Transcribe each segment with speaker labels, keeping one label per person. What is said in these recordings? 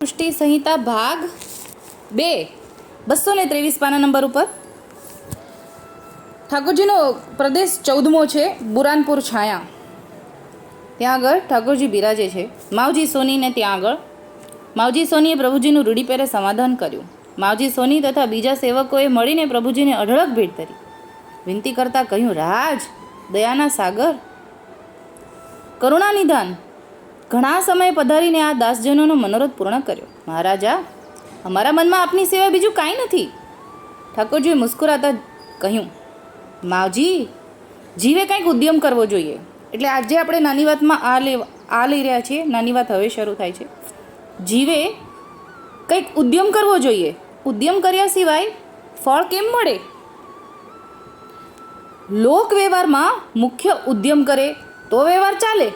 Speaker 1: સૃષ્ટિ સંહિતા ભાગ બે. બસો ને ત્રેવીસ પાના નંબર ઉપર. ઠાકોરજીનો પ્રદેશ ચૌદમો છે, બુરાનપુર છાયા. ત્યાં આગળ ઠાકોરજી બિરાજે છે. માવજી સોનીને ત્યાં આગળ. માવજી સોનીએ પ્રભુજીનું રૂડી પહેરે સમાધાન કર્યું. માવજી સોની તથા બીજા સેવકોએ મળીને પ્રભુજીને અઢળક ભેટ કરી વિનંતી કરતાં કહ્યું, રાજ, દયાના સાગર. કરુણા નિધાન ઘણા સમયે પધારીને આ દાસજનોનો મનોરથ પૂર્ણ કર્યો. મહારાજા, અમારા મનમાં આપની સિવાય બીજું કાંઈ નથી. ઠાકોરજીએ મુસ્કુરાતા કહ્યું, માવજી, જીવે કંઈક ઉદ્યમ કરવો જોઈએ. એટલે આજે આપણે નાની વાતમાં આ લે, આ લઈ રહ્યા છીએ. નાની વાત હવે શરૂ થાય છે. જીવે કંઈક ઉદ્યમ કરવો જોઈએ. ઉદ્યમ કર્યા સિવાય ફળ કેમ મળે? લોક વ્યવહારમાં મુખ્ય ઉદ્યમ કરે તો વ્યવહાર ચાલે.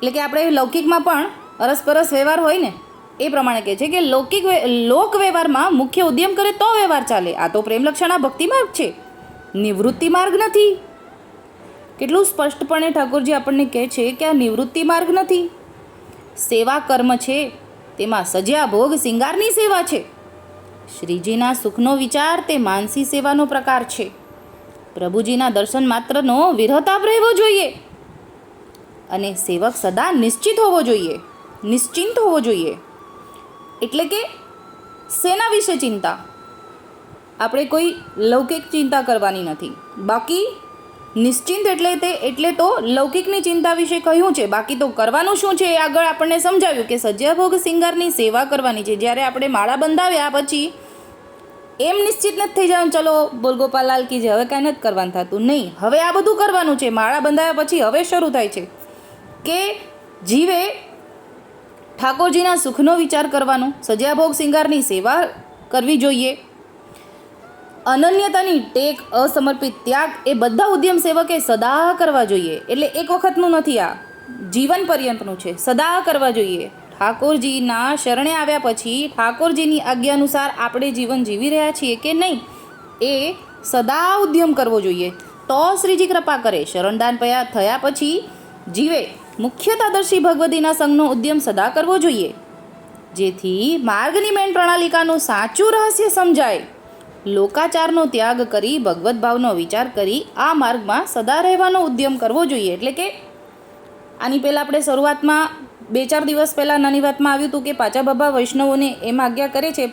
Speaker 1: એટલે કે આપણે લૌકિકમાં પણ અરસપરસ વ્યવહાર હોય ને, એ પ્રમાણે કહે છે કે લૌકિક લોક વ્યવહારમાં મુખ્ય ઉદ્યમ કરે તો વ્યવહાર ચાલે. આ તો પ્રેમ લક્ષણા ભક્તિ માર્ગ છે. નિવૃત્તિ માર્ગ નથી. કેટલું સ્પષ્ટપણે ઠાકોરજી આપણને કહે છે કે આ નિવૃત્તિ માર્ગ નથી. સેવા કર્મ છે, તેમાં સજ્યા ભોગ સિંગારની સેવા છે. શ્રીજીના સુખનો વિચાર, તે માનસી સેવાનો પ્રકાર છે. પ્રભુજીના દર્શન માત્રનો વિરહતાપ રહેવો જોઈએ. અને સેવક સદા નિશ્ચિત હોવો જોઈએ, નિશ્ચિંત હોવો જોઈએ. એટલે કે શેના વિશે ચિંતા. આપણે કોઈ લૌકિક ચિંતા કરવાની નથી. બાકી નિશ્ચિંત એટલે તે, એટલે તો લૌકિકની ચિંતા વિશે કહ્યું છે. બાકી તો કરવાનું શું છે એ આગળ આપણને સમજાવ્યું કે સજ્જાભોગ સિંગારની સેવા કરવાની છે. જ્યારે આપણે માળા બંધાવ્યા પછી એમ નિશ્ચિત નથી થઈ જવાનું, ચલો, બોલગોપાલ લાલ કી જે હવે કાંઈ નથી કરવાનું થતું. નહીં, હવે આ બધું કરવાનું છે. માળા બંધાવ્યા પછી હવે શરૂ થાય છે. કે જીવે ઠાકોરજીના સુખનો વિચાર કરવાનો સજાભોગ સિંગારની સેવા કરવી જોઈએ. અનન્યતાની ટેક, અસમર્પિત ત્યાગ એ બધા ઉદ્યમ સેવકે સદા કરવા જોઈએ. એટલે એક વખતનું નથી આ, જીવન પર્યંતનું છે. સદા કરવા જોઈએ. ઠાકોરજીના શરણે આવ્યા પછી ઠાકોરજીની આજ્ઞા અનુસાર આપણે જીવન જીવી રહ્યા છીએ કે નહીં, એ સદા ઉદ્યમ કરવો જોઈએ. તો શ્રીજી કૃપા કરે. શરણદાન પયા થયા પછી જીવે. મુખ્યતાદર્શી ભગવતીના સંઘનો ઉદ્યમ સદા કરવો જોઈએ. જેથી માર્ગની મેન પ્રણાલિકાનું સાચું રહસ્ય સમજાય. લોકાચારનો ત્યાગ કરી ભગવદ્ ભાવનો વિચાર કરી આ માર્ગમાં સદા રહેવાનો ઉદ્યમ કરવો જોઈએ. એટલે કે આની પહેલાં આપણે શરૂઆતમાં બે ચાર દિવસ પહેલાં નાની વાતમાં આવ્યું હતું કે પાચા બાબા વૈષ્ણવોને એમ આજ્ઞા કરે છે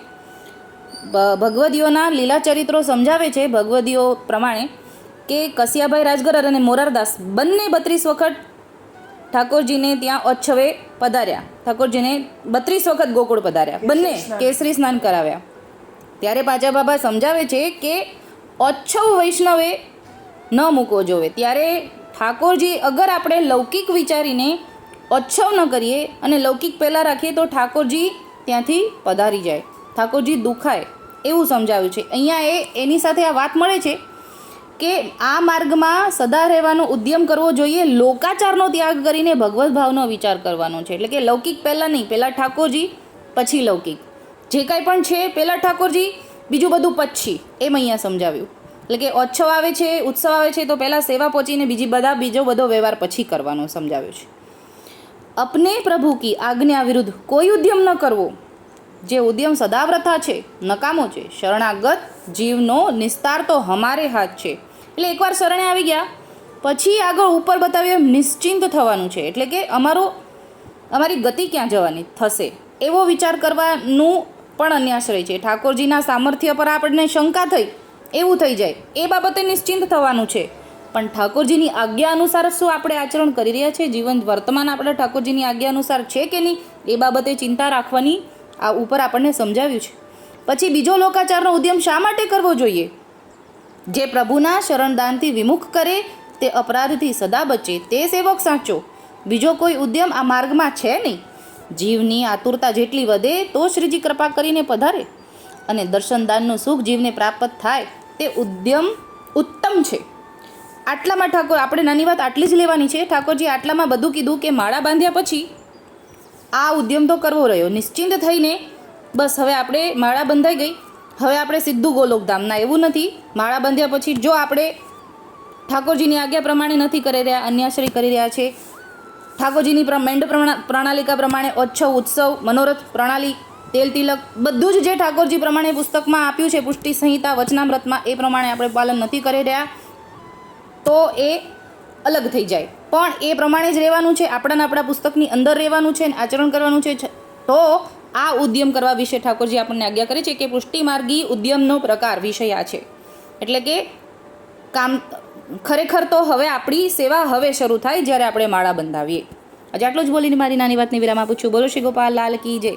Speaker 1: ભગવદીઓના લીલા ચરિત્રો સમજાવે છે. ભગવદીઓ પ્રમાણે કે કસિયાભાઈ રાજગરર અને મોરારદાસ બંને બત્રીસ વખત ઠાકોરજીને ત્યાં ઓચ્છવે પધાર્યા. ઠાકોરજીને બત્રીસ વખત ગોકુળ પધાર્યા. બંને કેસરી સ્નાન કરાવ્યા. ત્યારે પાછા બાબા સમજાવે છે કે ઓચ્છવ વૈષ્ણવે ન મૂકવો જોવે ત્યારે ઠાકોરજી અગર આપણે લૌકિક વિચારીને ઓચ્છવ ન કરીએ અને લૌકિક પહેલાં રાખીએ તો ઠાકોરજી ત્યાંથી પધારી જાય. ઠાકોરજી દુખાય એવું સમજાવ્યું છે. અહીંયા એ એની સાથે આ વાત મળે છે. કે આ માર્ગમાં સદા રહેવાનો ઉદ્યમ કરવો જોઈએ, લોકાચારનો ત્યાગ કરીને ભગવત ભાવનો વિચાર કરવાનો છે. એટલે કે લૌકિક પહેલાં નહીં, પહેલાં ઠાકોરજી, પછી લૌકિક. જે કાંઈ પણ છે, પહેલાં ઠાકોરજી, બીજું બધું પછી, એમ અહીંયા સમજાવ્યું. એટલે કે ઓચ્છવ આવે છે, ઉત્સવ આવે છે, તો પહેલાં સેવા પહોંચીને બીજી બધા, બીજો બધો વ્યવહાર પછી કરવાનો સમજાવ્યો છે. અપને પ્રભુ કી આજ્ઞા વિરુદ્ધ કોઈ ઉદ્યમ ન કરવો. જે ઉદ્યમ સદાવ્રથા છે, નકામો છે, શરણાગત, જીવનો નિસ્તાર તો હમારે હાથ છે. એટલે એકવાર શરણે આવી ગયા. પછી આગળ ઉપર બતાવ્યું નિશ્ચિંત થવાનું છે. એટલે કે અમારો, અમારી ગતિ ક્યાં જવાની? થશે. એવો વિચાર કરવાનું પણ અન્યાશ્રય છે. ઠાકોરજીના સામર્થ્ય પર આપણને શંકા થઈ, એવું થઈ જાય. એ બાબતે નિશ્ચિંત થવાનું છે. પણ ઠાકોરજીની આજ્ઞા અનુસાર શું આપણે આચરણ કરી રહ્યા છીએ જીવન વર્તમાન આપણે ઠાકોરજીની આજ્ઞા અનુસાર છે કે નહીં? એ બાબતે ચિંતા રાખવાની આ ઉપર આપણને સમજાવ્યું છે. પછી બીજો લોકાચારનો ઉદ્યમ શા માટે કરવો જોઈએ? જે પ્રભુના શરણદાનથી વિમુખ કરે, તે અપરાધથી સદા બચે, તે સેવક સાચો. બીજો કોઈ ઉદ્યમ આ માર્ગમાં છે નહીં. જીવની આતુરતા જેટલી વધે, તો શ્રીજી કૃપા કરીને પધારે. અને દર્શનદાનનું સુખ જીવને પ્રાપ્ત થાય, તે ઉદ્યમ ઉત્તમ છે. આટલામાં ઠાકોર, આપણે નાની વાત આટલી જ લેવાની છે. ઠાકોરજી આટલામાં બધું કીધું કે માળા બાંધ્યા પછી આ ઉદ્યમ તો કરવો રહ્યો. નિશ્ચિંત થઈને બસ હવે આપણે માળા બંધાઈ ગઈ. હવે આપણે સીધું ગોલોકધામના, એવું નથી. માળા બાંધ્યા પછી જો આપણે ઠાકોરજીની આજ્ઞા પ્રમાણે નથી કરી રહ્યા અન્યાશ્રય કરી રહ્યા છે. ઠાકોરજીની પ્રણા- પ્રણાલિકા પ્રમાણે ઓચ્છવ ઉત્સવ, મનોરથ, પ્રણાલી, તેલ તિલક, બધું જ જે ઠાકોરજી પ્રમાણે પુસ્તકમાં આપ્યું છે, પુષ્ટિ સંહિતા, વચનામૃતમાં, એ પ્રમાણે આપણે પાલન નથી કરી રહ્યા, તો એ અલગ થઈ જાય. પણ એ પ્રમાણે જ રહેવાનું છે, આપણાને આપણા પુસ્તકની અંદર રહેવાનું છે અને આચરણ કરવાનું છે, તો આ ઉદ્યમ કરવા વિશે ઠાકોરજી આપણને આજ્ઞા કરે છે કે પુષ્ટિમાર્ગી ઉદ્યમનો પ્રકાર વિષય આ છે. એટલે કે કામ, ખરેખર તો હવે આપણી સેવા હવે શરૂ થાય જ્યારે આપણે માળા બંધાવીએ. આજે આટલું જ બોલીને મારી નાની વાતની વિરામ આપું છું. બોલો શ્રી ગોપાલ લાલ કી જય.